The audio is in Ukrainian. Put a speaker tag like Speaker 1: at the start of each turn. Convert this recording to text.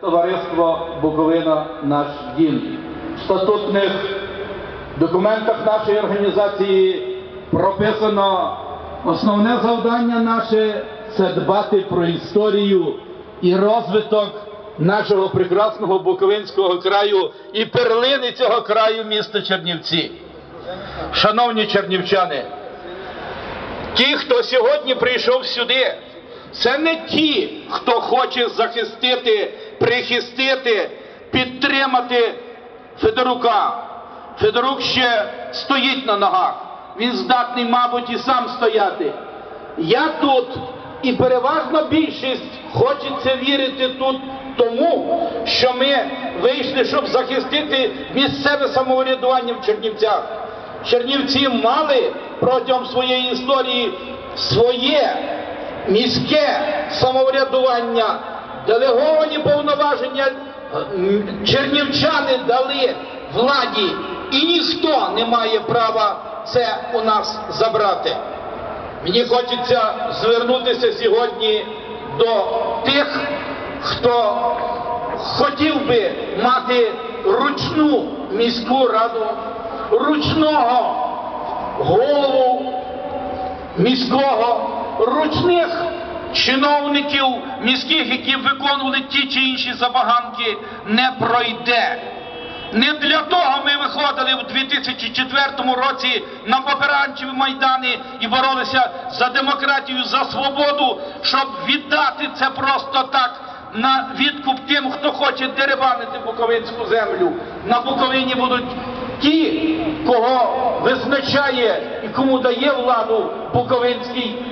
Speaker 1: Товариство Буковина наш дім. В статутних документах нашої організації прописано основне завдання наше це дбати про історію і розвиток нашого прекрасного Буковинського краю і перлини цього краю міста Чернівці. Шановні чернівчани, ті, хто сьогодні прийшов сюди, це не ті, хто хоче захистити, прихистити, підтримати Федорука. Федорук ще стоїть на ногах. Він здатний, мабуть, і сам стояти. Я тут і переважна більшість хочеться вірити тут тому, що ми вийшли, щоб захистити місцеве самоврядування в Чернівцях. Чернівці мали протягом своєї історії своє міське самоврядування, делеговані повноваження м, чернівчани дали владі, і ніхто не має права це у нас забрати. Мені хочеться звернутися сьогодні до тих, хто хотів би мати ручну міську раду, ручного голову міського, ручних чиновників міських, які виконували ті чи інші забаганки, не пройде. Не для того ми виходили у 2004 році на поперанчеві майдани і боролися за демократію, за свободу, щоб віддати це просто так на відкуп тим, хто хоче деребанити Буковинську землю. На Буковині будуть ті, кого визначає і кому дає владу Буковинський